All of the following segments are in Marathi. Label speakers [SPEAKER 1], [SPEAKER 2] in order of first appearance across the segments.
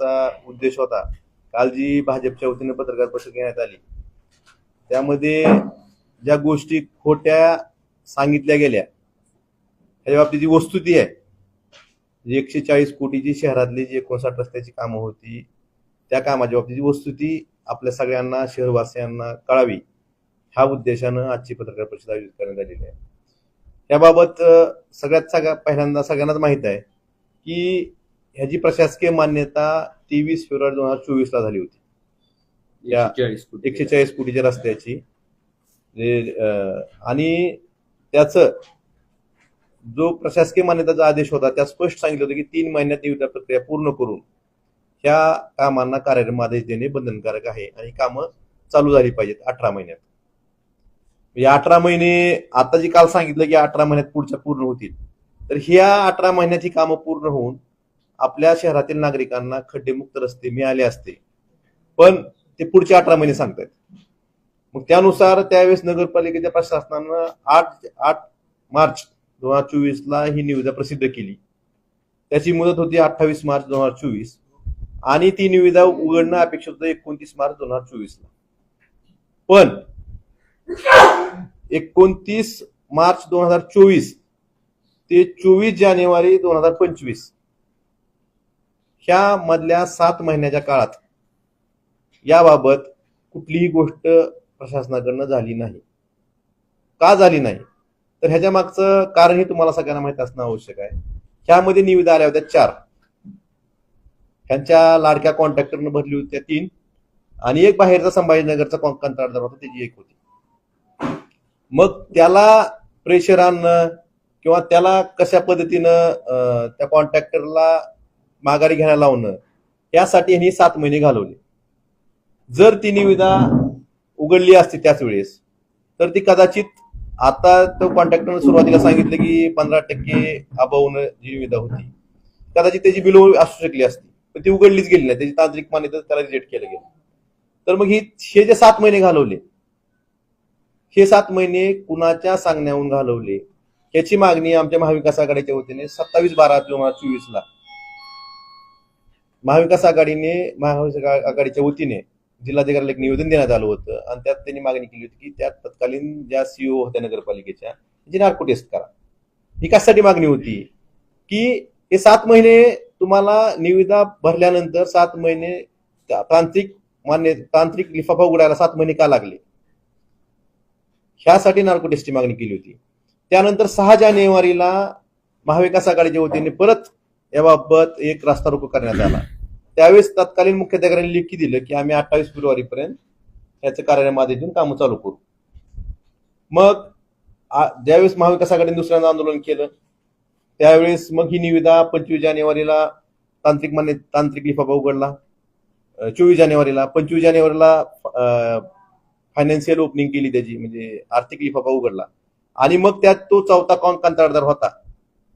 [SPEAKER 1] मागचा उद्देश होता. काल जी भाजपच्या वतीने पत्रकार परिषद घेण्यात आली त्यामध्ये ज्या गोष्टी खोट्या सांगितल्या गेल्या त्याच्या बाबतीत जी वस्तुती आहे एकशे चाळीस कोटीची शहरातली जी एकोणसाठ रस्त्याची कामं होती त्या कामाच्या बाबतीत जी वस्तुती आपल्या सगळ्यांना शहरवासियांना कळावी ह्या उद्देशानं आजची पत्रकार परिषद आयोजित करण्यात आलेली आहे. याबाबत सगळ्यात सगळ्या पहिल्यांदा सगळ्यांनाच माहीत आहे की ह्याची प्रशासकीय मान्यता तेवीस फेब्रुवारी दोन हजार चोवीस ला झाली होती. या- एकशे चाळीस कोटीच्या रस्त्याची. आणि त्याचं जो प्रशासकीय मान्यतेचा आदेश होता त्यात स्पष्ट सांगितलं होतं की तीन महिन्यात निविदा प्रक्रिया पूर्ण करून ह्या कामांना कार्यक्रम आदेश देणे बंधनकारक आहे आणि कामं चालू झाली पाहिजेत अठरा महिन्यात. या अठरा महिने आता जी काल सांगितलं की अठरा महिन्यात पुढच्या पूर्ण होतील तर ह्या अठरा महिन्यात ही कामं पूर्ण होऊन आपल्या शहरातील नागरिकांना खड्डेमुक्त रस्ते मिळाले असते. पण ते पुढचे अठरा महिने सांगतायत. मग त्यानुसार त्यावेळेस नगरपालिकेच्या प्रशासनानं आठ आठ मार्च दोन हजार चोवीस ला ही निविदा प्रसिद्ध केली. त्याची मुदत होती अठ्ठावीस मार्च दोन हजार चोवीस आणि ती निविदा उघडणं अपेक्षित होतं एकोणतीस मार्च दोन हजार चोवीस ला पण एकोणतीस मार्च दोन हजार चोवीस ते चोवीस जानेवारी दोन हजार पंचवीस ह्या मधल्या सात महिन्याच्या काळात याबाबत कुठलीही गोष्ट प्रशासनाकडनं झाली नाही. का झाली नाही? तर ह्याच्या मागचं कारण हे तुम्हाला सगळ्यांना माहीत असणं आवश्यक आहे. ह्यामध्ये निविदा आल्या होत्या चार. ह्यांच्या लाडक्या कॉन्ट्रॅक्टरनं भरली होत्या तीन. आणि एक बाहेरचा संभाजीनगरचा कंत्राटदार होता त्याची एक होती. मग त्याला प्रेशर आणणं किंवा त्याला कशा पद्धतीनं अं, त्या कॉन्ट्रॅक्टरला माघारी घ्यायला लावणं. यासाठी यांनी सात महिने घालवले. जर ती निविदा उघडली असती त्याच वेळेस तर ती कदाचित आता तो कॉन्ट्रॅक्टरनं सुरुवातीला सांगितलं की पंधरा टक्के अभावनं जी निविदा होती कदाचित त्याची बिलो असू शकली असती पण ती उघडलीच गेली नाही. त्याची तांत्रिक मान्यता त्याला रिजेक्ट केलं गेलं. तर मग ही हे जे सात महिने घालवले हे सात महिने कुणाच्या सांगण्याहून घालवले? याची मागणी आमच्या महाविकास आघाडीच्या वतीने सत्तावीस बारा दोन हजार चोवीस ला महाविकास आघाडीने महाविकास आघाडीच्या वतीने जिल्हाधिकाऱ्याला एक निवेदन देण्यात आलं होतं. आणि त्यात त्यांनी मागणी केली होती की त्यात तत्कालीन ज्या सीओ होत्या नगरपालिकेच्या त्यांची नार्को टेस्ट करा. ही कशासाठी मागणी होती? की हे सात महिने तुम्हाला निविदा भरल्यानंतर सात महिने तांत्रिक मान्य तांत्रिक लिफाफा उघडायला सात महिने का लागले? ह्यासाठी नार्को टेस्टची मागणी केली होती. त्यानंतर सहा जानेवारीला महाविकास आघाडीच्या वतीने परत याबाबत एक रास्ता रोको करण्यात आला. त्यावेळेस तत्कालीन मुख्याधिकाऱ्यांनी लेखी दिलं की आम्ही अठ्ठावीस फेब्रुवारीपर्यंत याचं कार्यालय देऊन कामं चालू करू. मग ज्यावेळेस महाविकास आघाडीने दुसऱ्यांदा आंदोलन केलं त्यावेळेस मग ही निविदा पंचवीस जानेवारीला तांत्रिक मान्य तांत्रिक लिफाफा उघडला. चोवीस जानेवारीला पंचवीस जानेवारीला फायनान्शियल ओपनिंग केली त्याची म्हणजे आर्थिक लिफाफा उघडला. आणि मग त्यात तो चौथा कॉन कंत्राटदार होता.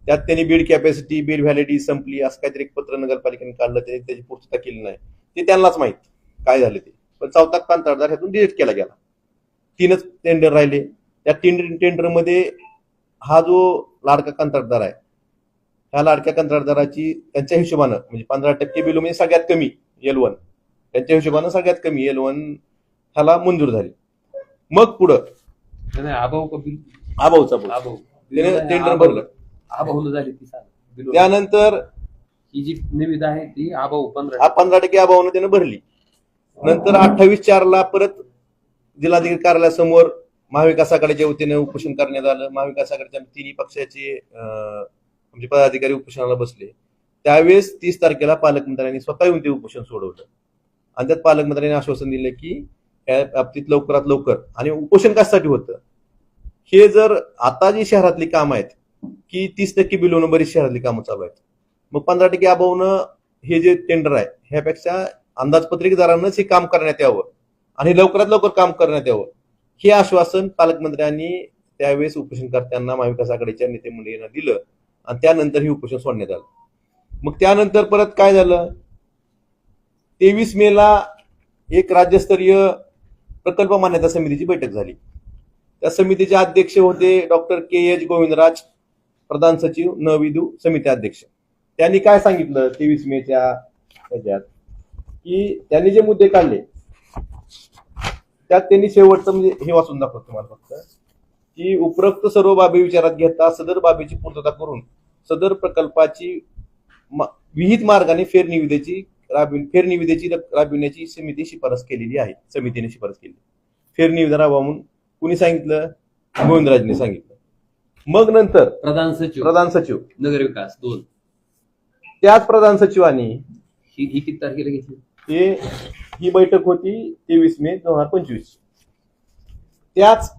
[SPEAKER 1] त्यात त्यांनी बीड कॅपॅसिटी बीड व्हॅलिडी संपली असं काहीतरी एक पत्र नगरपालिकेने काढलं त्याची त्याची पूर्तता केली नाही. ते त्यांनाच माहीत काय झालं ते. पण चौथा कंत्राटदार ह्यातून डिलीट केला गेला. तीनच टेंडर राहिले. त्या टेंडर टेंडरमध्ये हा जो लाडका कंत्राटदार आहे ह्या लाडक्या कंत्राटदाराची त्यांच्या हिशोबानं म्हणजे पंधरा टक्के बिलो म्हणजे सगळ्यात कमी एल वन त्यांच्या हिशोबानं सगळ्यात कमी एल वन ह्याला मंजूर झाली. मग पुढं
[SPEAKER 2] आभाऊ का बिल
[SPEAKER 1] आबाऊचा बोल
[SPEAKER 2] आभाऊ.
[SPEAKER 1] त्याने
[SPEAKER 2] नाही,
[SPEAKER 1] टेंडर. भरलं.
[SPEAKER 2] आभाऊला झाली ती
[SPEAKER 1] त्यानंतर
[SPEAKER 2] ही जी निविदा आहे ती आभाऊ पंधरा
[SPEAKER 1] पंधरा टक्के अभावानं त्यानं भरली. नंतर अठ्ठावीस चारला परत जिल्हाधिकारी कार्यालयासमोर महाविकास आघाडीच्या वतीने उपोषण करण्यात आलं. महाविकास आघाडीच्या तिन्ही पक्षाचे म्हणजे पदाधिकारी उपोषणाला बसले. त्यावेळेस तीस तारखेला पालकमंत्र्यांनी स्वतः येऊन ते उपोषण सोडवलं. आणि त्यात पालकमंत्र्यांनी आश्वासन दिलं की या बाबतीत लवकरात लवकर. आणि उपोषण कशासाठी होतं? हे जर आता जी शहरातली कामं आहेत की तीस टक्के बिलोनं बरीच शहरातली कामं चालू आहेत. मग पंधरा टक्के अभावनं हे जे टेंडर आहे ह्यापेक्षा अंदाजपत्रिकेदारांनाच हे काम करण्यात यावं आणि लवकरात लवकर काम करण्यात यावं. हे आश्वासन पालकमंत्र्यांनी त्यावेळेस उपोषणकर्त्यांना महाविकास आघाडीच्या नेतेमंडळींना दिलं आणि त्यानंतर हे उपोषण सोडण्यात आलं. मग त्यानंतर परत काय झालं? तेवीस मेला एक राज्यस्तरीय प्रकल्प मान्यता समितीची बैठक झाली. त्या समितीचे अध्यक्ष होते डॉक्टर के एच गोविंदराज प्रधान सचिव न विदू समिती अध्यक्ष. त्यांनी काय सांगितलं तेवीस मेच्या त्याच्यात की त्यांनी जे मुद्दे काढले त्यात त्यांनी शेवटचं म्हणजे हे वाचून दाखवत तुम्हाला फक्त की उपरोक्त सर्व बाबी विचारात घेता सदर बाबीची पूर्तता करून सदर प्रकल्पाची मा- विहित मार्गाने फेरनिविदेची राबविण फेरनिविदेची राबविण्याची समिती शिफारस केलेली आहे. समितीने शिफारस केली. फेरनिविदा राबवा म्हणून कुणी सांगितलं? गोविंदराजने सांगितलं. मग नंतर
[SPEAKER 2] प्रधान सचिव.
[SPEAKER 1] प्रधान सचिव.
[SPEAKER 2] नगर विकास दोन.
[SPEAKER 1] त्याच प्रधान सचिवांनी
[SPEAKER 2] ही ही किती तारखेला घेतली?
[SPEAKER 1] हे ही बैठक होती तेवीस मे दोन हजार पंचवीस. त्याच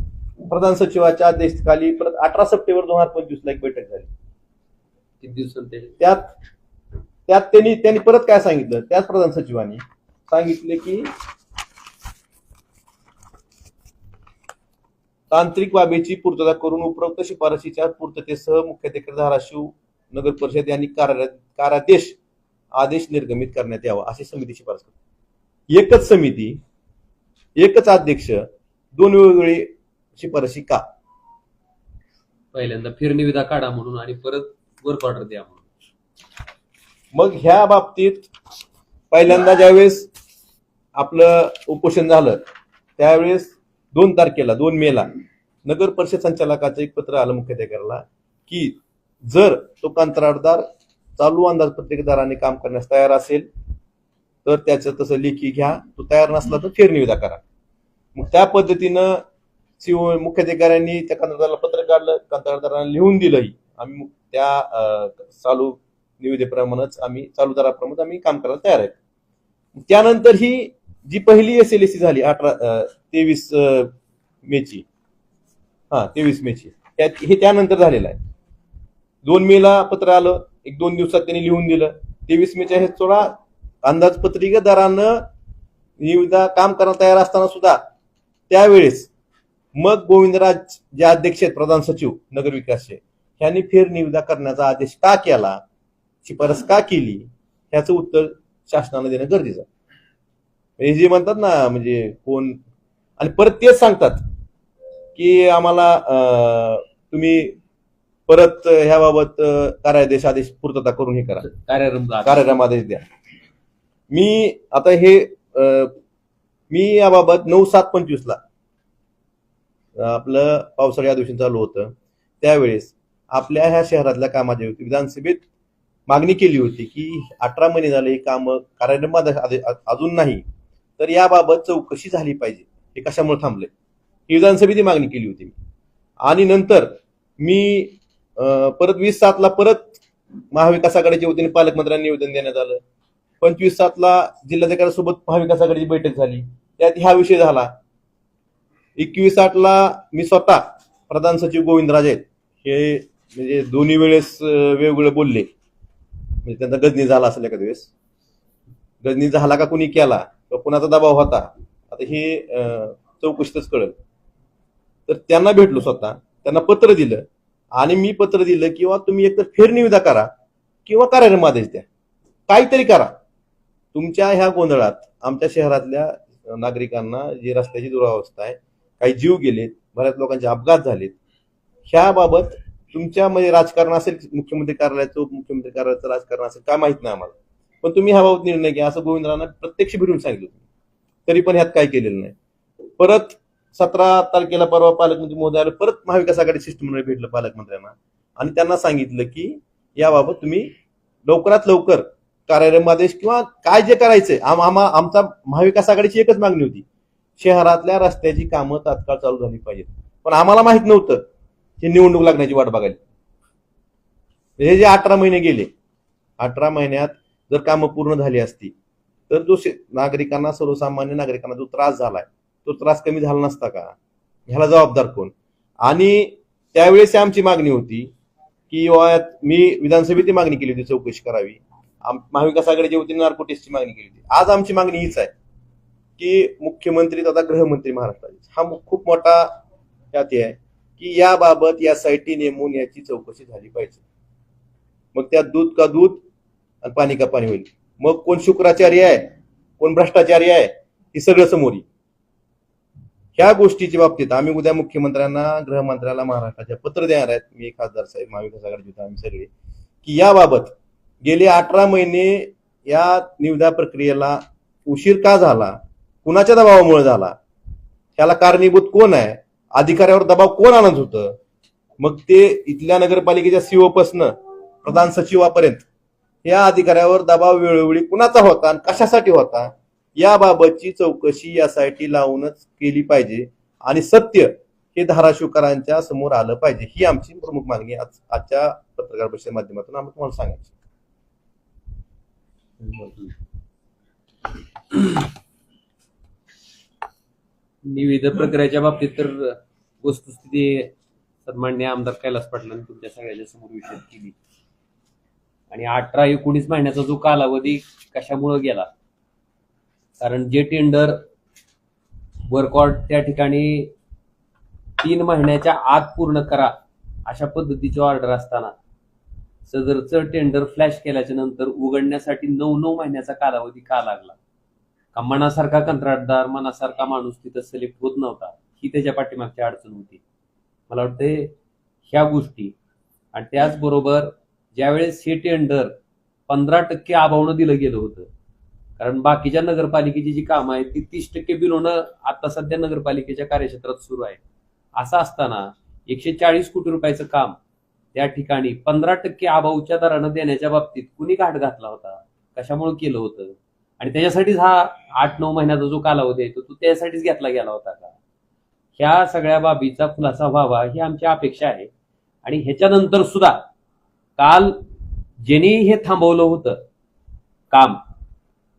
[SPEAKER 1] प्रधान सचिवाच्या अध्यक्षतेखाली परत अठरा सप्टेंबर दोन हजार पंचवीस ला एक बैठक झाली.
[SPEAKER 2] किती दिवसांत ते?
[SPEAKER 1] त्यात त्यात त्यांनी त्यांनी परत काय सांगितलं? त्याच प्रधान सचिवांनी सांगितले की तांत्रिक बाबीची पूर्तता करून उपरोक्त शिफारशीच्या पूर्ततेसह मुख्याधिकारी धाराशिव नगर परिषद यांनी कार्य कार्यादेश आदेश निर्गमित करण्यात यावा अशी समिती शिफारस करते. एकच समिती एकच अध्यक्ष दोन वेगवेगळी शिफारशी का?
[SPEAKER 2] पहिल्यांदा फेरनिविदा काढा म्हणून आणि परत वर्क ऑर्डर द्या म्हणून.
[SPEAKER 1] मग ह्या बाबतीत पहिल्यांदा ज्यावेळेस आपलं उपोषण झालं त्यावेळेस दोन तारखेला दोन मेला नगर परिषद संचालकाचं एक पत्र आलं मुख्याधिकाऱ्याला की जर तो कंत्राटदार चालू अंदाजपत्रकदाराने काम करण्यास तयार असेल तर त्याचं तसं लेखी घ्या. तो तयार नसला तर फेरनिविदा करा. मग त्या पद्धतीनं सीओ मुख्याधिकाऱ्यांनी त्या कंत्राटदाराला पत्र काढलं. कंत्राटदारांना लिहून दिलंही. आम्ही त्या चालू निविदेप्रमाणेच आम्ही चालूदाराप्रमाणे आम्ही काम करायला तयार आहे त्यानंतर ही जी पहिली एस एल झाली अठरा तेवीस मेची. हा तेवीस मेची. हे त्यानंतर झालेलं आहे. दोन मेला पत्र आलं एक दोन दिवसात त्यांनी लिहून दिलं. तेवीस मेच्या हे सोळा अंदाजपत्रिकेदारानं निविदा काम करायला तयार असताना सुद्धा त्यावेळेस मग गोविंदराज जे अध्यक्ष आहेत प्रधान सचिव नगर विकासचे ह्यांनी फेर निविदा करण्याचा आदेश का केला शिफारस का केली ह्याचं उत्तर शासनानं देणं गरजेचं आहे. हे जे म्हणतात ना म्हणजे कोण आणि परत तेच सांगतात की आम्हाला तुम्ही परत ह्याबाबत कार्यादेश आदेश पूर्तता करून हे करा.
[SPEAKER 2] आदेश.
[SPEAKER 1] कार्यक्रम आदेश द्या. मी आता हे मी याबाबत नऊ सात पंचवीस ला अं, आपलं पावसाळी अधिवेशन चालू होतं. त्यावेळेस आपल्या ह्या शहरातल्या कामाच्या विधानसभेत मागणी केली होती की अठरा महिने झाले ही कामं आदे- अजून नाही. तर याबाबत चौकशी झाली पाहिजे. हे कशामुळे थांबले ही विधानसभेत मागणी केली होती मी. आणि नंतर मी परत वीस सातला परत महाविकास आघाडीच्या वतीने पालकमंत्र्यांना निवेदन देण्यात आलं पंचवीस सातला जिल्हाधिकाऱ्यांसोबत महाविकास आघाडीची बैठक झाली त्यात हा विषय झाला. एकवीस आठला मी स्वतः प्रधान सचिव गोविंदराज आहेत. हे म्हणजे दोन्ही वेळेस वेगवेगळे बोलले. म्हणजे त्यांचा गजनी झाला असेल एखाद्या वेळेस. गजनी झाला का कुणी केला? कुणाचा दबाव होता आता हे चौकशीतच कळेल. तर त्यांना भेटलो स्वतः त्यांना पत्र दिलं आणि मी पत्र दिलं किंवा तुम्ही एकतर फेरनिविदा करा किंवा कार्यक्रम आदेश द्या. काहीतरी करा. तुमच्या ह्या गोंधळात आमच्या शहरातल्या नागरिकांना जी रस्त्याची दुरावस्था आहे काही जीव गेलेत बऱ्याच लोकांचे अपघात झालेत ह्याबाबत तुमच्या म्हणजे राजकारण असेल मुख्यमंत्री कार्यालयाचं उपमुख्यमंत्री कार्यालयाचं राजकारण असेल काय माहीत नाही आम्हाला. पण तुम्ही ह्याबाबत निर्णय घ्या. असं गोविंदरावांना प्रत्यक्ष भेटून सांगितलं तरी पण ह्यात काय केलेलं नाही. परत सतरा तारखेला परवा पालकमंत्री महोदयाला परत महाविकास आघाडी शिष्टमंडळ भेटलं पालकमंत्र्यांना. आणि त्यांना सांगितलं की याबाबत तुम्ही लवकरात लवकर कार्यारंभ आदेश किंवा काय जे करायचंय आम आम्हा आमचा महाविकास आघाडीची एकच मागणी होती. शहरातल्या रस्त्याची कामं तात्काळ चालू झाली पाहिजेत. पण आम्हाला माहीत नव्हतं ही निवडणूक लागण्याची वाट बघायला. हे जे अठरा महिने गेले अठरा महिन्यात जर कामं पूर्ण झाली असती तर जो नागरिकांना सर्वसामान्य नागरिकांना जो त्रास झालाय तो त्रास कमी झाला नसता का? ह्याला जबाबदार कोण? आणि त्यावेळेस आमची मागणी होती की मी विधानसभेत मागणी केली होती चौकशी करावी. आम- महाविकास आघाडीच्या वतीने नार्कोटिक्सची मागणी केली होती. आज आमची मागणी हीच आहे की मुख्यमंत्री तथा गृहमंत्री महाराष्ट्राचे हा खूप मोठा त्यात आहे की याबाबत या साईटी नेमून याची चौकशी झाली पाहिजे. मग त्यात दूध का दूध? आणि पाणी का पाणी होईल. मग कोण शुक्राचार्य आहे? कोण भ्रष्टाचार्य आहे? हे सगळं समोर येईल. ह्या गोष्टीच्या बाबतीत आम्ही उद्या मुख्यमंत्र्यांना गृहमंत्र्याला महाराष्ट्राच्या पत्र देणार आहेत. मी खासदार साहेब महाविकास आघाडीचे आम्ही सगळे. की याबाबत गेले अठरा महिने या निविदा प्रक्रियेला उशीर का झाला? कुणाच्या दबावामुळे झाला? ह्याला कारणीभूत कोण आहे? अधिकाऱ्यावर दबाव कोण आणत होतं? मग ते इथल्या नगरपालिकेच्या सीओ पासनं प्रधान सचिवापर्यंत या अधिकाऱ्यावर दबाव वेळोवेळी कुणाचा होता आणि कशासाठी होता याबाबतची चौकशी यासाठी लावूनच केली पाहिजे. आणि सत्य हे धाराशिवकरांच्या समोर आलं पाहिजे. ही आमची प्रमुख मागणी आज आजच्या पत्रकार परिषदेच्या माध्यमातून आम्ही तुम्हाला सांगायची
[SPEAKER 2] निविदा प्रक्रियेच्या बाबतीत तर वस्तुस्थिती सन्मान्य आमदार कैलास पाटलांनी तुमच्या सगळ्यांच्या समोर विषय केली. आणि अठरा एकोणीस महिन्याचा जो कालावधी कशामुळे गेला? कारण जे टेंडर वर्कआउट त्या ठिकाणी तीन महिन्याच्या आत पूर्ण करा अशा पद्धतीची ऑर्डर असताना सदरचं टेंडर फ्लॅश केल्याच्यानंतर उघडण्यासाठी नऊ नऊ महिन्याचा कालावधी का लागला? का मनासारखा कंत्राटदार मनासारखा माणूस तिथं सिलेक्ट होत नव्हता? ही त्याच्या पाठीमागची अडचण होती. मला वाटते ह्या गोष्टी आणि त्याचबरोबर ज्यावेळेस हे टेंडर पंधरा टक्के अभावनं दिलं गेलं होतं. कारण बाकीच्या नगरपालिकेची जी कामं आहेत ती तीस टक्के बिलोनं आता सध्या नगरपालिकेच्या कार्यक्षेत्रात सुरू आहे. असं असताना एकशे चाळीस कोटी रुपयाचं काम त्या ठिकाणी पंधरा टक्के अभावच्या दरानं देण्याच्या बाबतीत कुणी घाट घातला होता? कशामुळे केलं होतं? आणि त्याच्यासाठीच हा आठ नऊ महिन्याचा जो कालावधी आहे तो तो त्यासाठीच घेतला गेला होता का? ह्या सगळ्या बाबीचा खुलासा व्हावा ही आमची अपेक्षा आहे. आणि ह्याच्यानंतर सुद्धा काल ज्यांनी हे थांबवलं होतं काम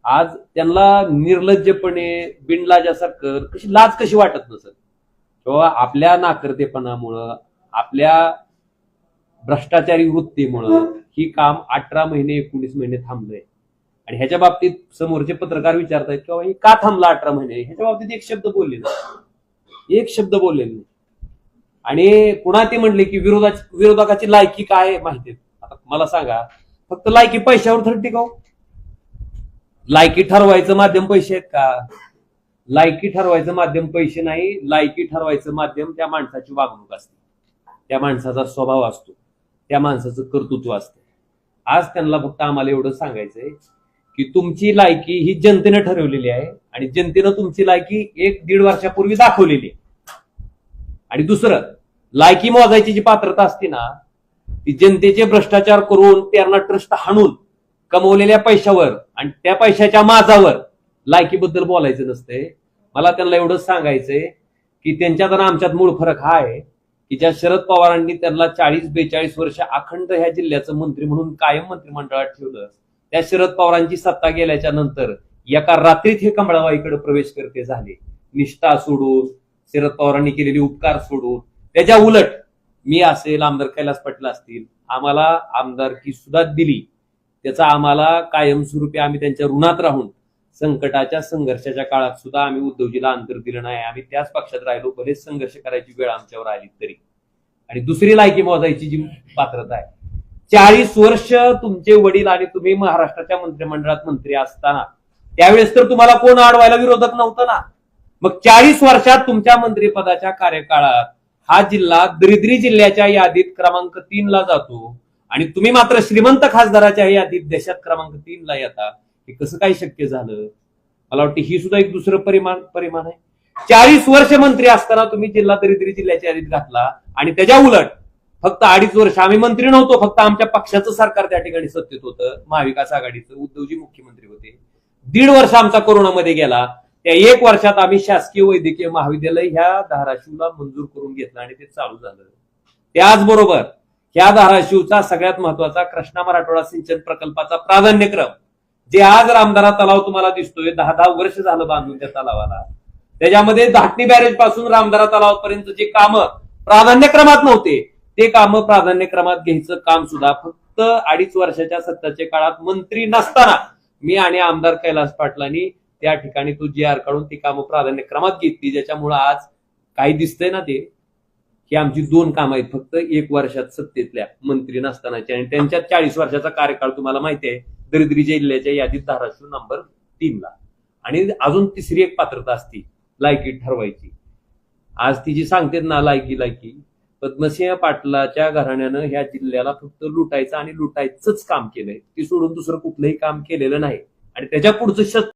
[SPEAKER 2] आज त्यांना निर्लज्जपणे बिनलाजासारखं कशी लाज कशी वाटत नसत किंवा आपल्या नाकर्तेपणामुळं आपल्या भ्रष्टाचारी वृत्तीमुळं ही काम अठरा महिने एकोणीस महिने थांबलंय. आणि ह्याच्या बाबतीत समोरचे पत्रकार विचारतायत किंवा हे का थांबला अठरा महिने? ह्याच्या बाबतीत एक शब्द बोलले नाही. एक शब्द बोलले नाही. आणि पुन्हा ते म्हणले की विरोधा विरोधकाची लायकी काय माहिती आहे? मला सांगा फक्त लायकी पैशावर थर टिकाव लायकी ठरवायचं माध्यम पैसे आहेत का? लायकी ठरवायचं माध्यम पैसे नाही लायकी ठरवायचं माध्यम त्या माणसाची वागणूक असते. त्या माणसाचा स्वभाव असतो. त्या माणसाचं कर्तृत्व असतं. आज त्यांना फक्त आम्हाला एवढं सांगायचंय की तुमची लायकी ही जनतेनं ठरवलेली आहे आणि जनतेनं तुमची लायकी एक दीड वर्षापूर्वी दाखवलेली आहे. आणि दुसरं लायकी मोजायची जी पात्रता असते ना जनतेचे भ्रष्टाचार करून त्यांना ट्रस्ट हाणून कमवलेल्या पैशावर आणि त्या पैशाच्या माझावर लायकीबद्दल बोलायचं नसतंय. मला त्यांना एवढंच सांगायचंय की त्यांच्यात आणि आमच्यात मूळ फरक हा आहे की ज्या शरद पवारांनी त्यांना चाळीस बेचाळीस वर्ष अखंड ह्या जिल्ह्याचं मंत्री म्हणून कायम मंत्रिमंडळात ठेवलं त्या शरद पवारांची सत्ता गेल्याच्यानंतर एका रात्रीत हे कमळाबाईकडे प्रवेश करते झाले. निष्ठा सोडून शरद पवारांनी केलेले उपकार सोडून त्याच्या उलट मी असेल आमदार कैलास पाटील असतील आम्हाला आमदारकी सुद्धा दिली. त्याचा आम्हाला कायमस्वरूपी आम्ही त्यांच्या ऋणात राहून संकटाच्या संघर्षाच्या काळात सुद्धा आम्ही उद्धवजीला अंतर दिलं नाही. आम्ही त्याच पक्षात राहिलो बरेच संघर्ष करायची वेळ आमच्यावर आली तरी. आणि दुसरी लायकी मोजायची जी पात्रता आहे. चाळीस वर्ष तुमचे वडील आणि तुम्ही महाराष्ट्राच्या मंत्रिमंडळात मंत्री असताना त्यावेळेस तर तुम्हाला कोण अडवायला विरोधक नव्हतं ना. मग चाळीस वर्षात तुमच्या मंत्रिपदाच्या कार्यकाळात हा जिल्हा दरिद्री जिल्ह्याच्या यादीत क्रमांक तीन ला जातो. आणि तुम्ही मात्र श्रीमंत खासदाराच्या यादीत देशात क्रमांक तीन ला येता. हे कसं काय शक्य झालं? मला वाटतं ही सुद्धा एक दुसरं परिमाण परिमाण आहे. चाळीस वर्ष मंत्री असताना तुम्ही जिल्हा दरिद्री जिल्ह्याच्या यादीत घातला. आणि त्याच्या उलट फक्त अडीच वर्ष आम्ही मंत्री नव्हतो फक्त आमच्या पक्षाचं सरकार त्या ठिकाणी सत्तेत होतं. महाविकास आघाडीचं उद्धवजी मुख्यमंत्री होते. दीड वर्ष आमचा कोरोनामध्ये गेला. त्या एक वर्षात आम्ही शासकीय वैद्यकीय महाविद्यालय ह्या धाराशिवला मंजूर करून घेतलं आणि ते चालू झालं. त्याचबरोबर ह्या धाराशिवचा सगळ्यात महत्त्वाचा कृष्णा मराठवाडा सिंचन प्रकल्पाचा प्राधान्यक्रम जे आज रामदारा तलाव तुम्हाला दिसतोय दहा दहा वर्ष झालं बांधून त्या तलावाला. त्याच्यामध्ये धाटणी बॅरेजपासून रामदारा तलावापर्यंत जे काम प्राधान्यक्रमात नव्हते ते काम प्राधान्यक्रमात घ्यायचं काम सुद्धा फक्त अडीच वर्षाच्या सत्ताच्या काळात मंत्री नसताना मी आणि आमदार कैलास पाटलांनी त्या ठिकाणी तो जी आर काढून ती कामं प्राधान्यक्रमात घेतली ज्याच्यामुळे आज काही दिसतंय ना ते ही आमची दोन कामं आहेत फक्त एक वर्षात सत्तेतल्या मंत्री नसतानाची आणि त्यांच्या चाळीस वर्षाचा कार्यकाळ तुम्हाला माहिती आहे दरिद्री जिल्ह्याच्या यादीत धाराशिव नंबर तीनला आणि अजून तिसरी एक पात्रता असती लायकी ठरवायची. आज ती जी सांगते ना लायकी लायकी पद्मसिंह पाटलाच्या घराण्यानं ह्या जिल्ह्याला फक्त लुटायचं आणि लुटायचंच काम केलंय. ती सोडून दुसरं कुठलंही काम केलेलं नाही. आणि त्याच्या पुढचं शत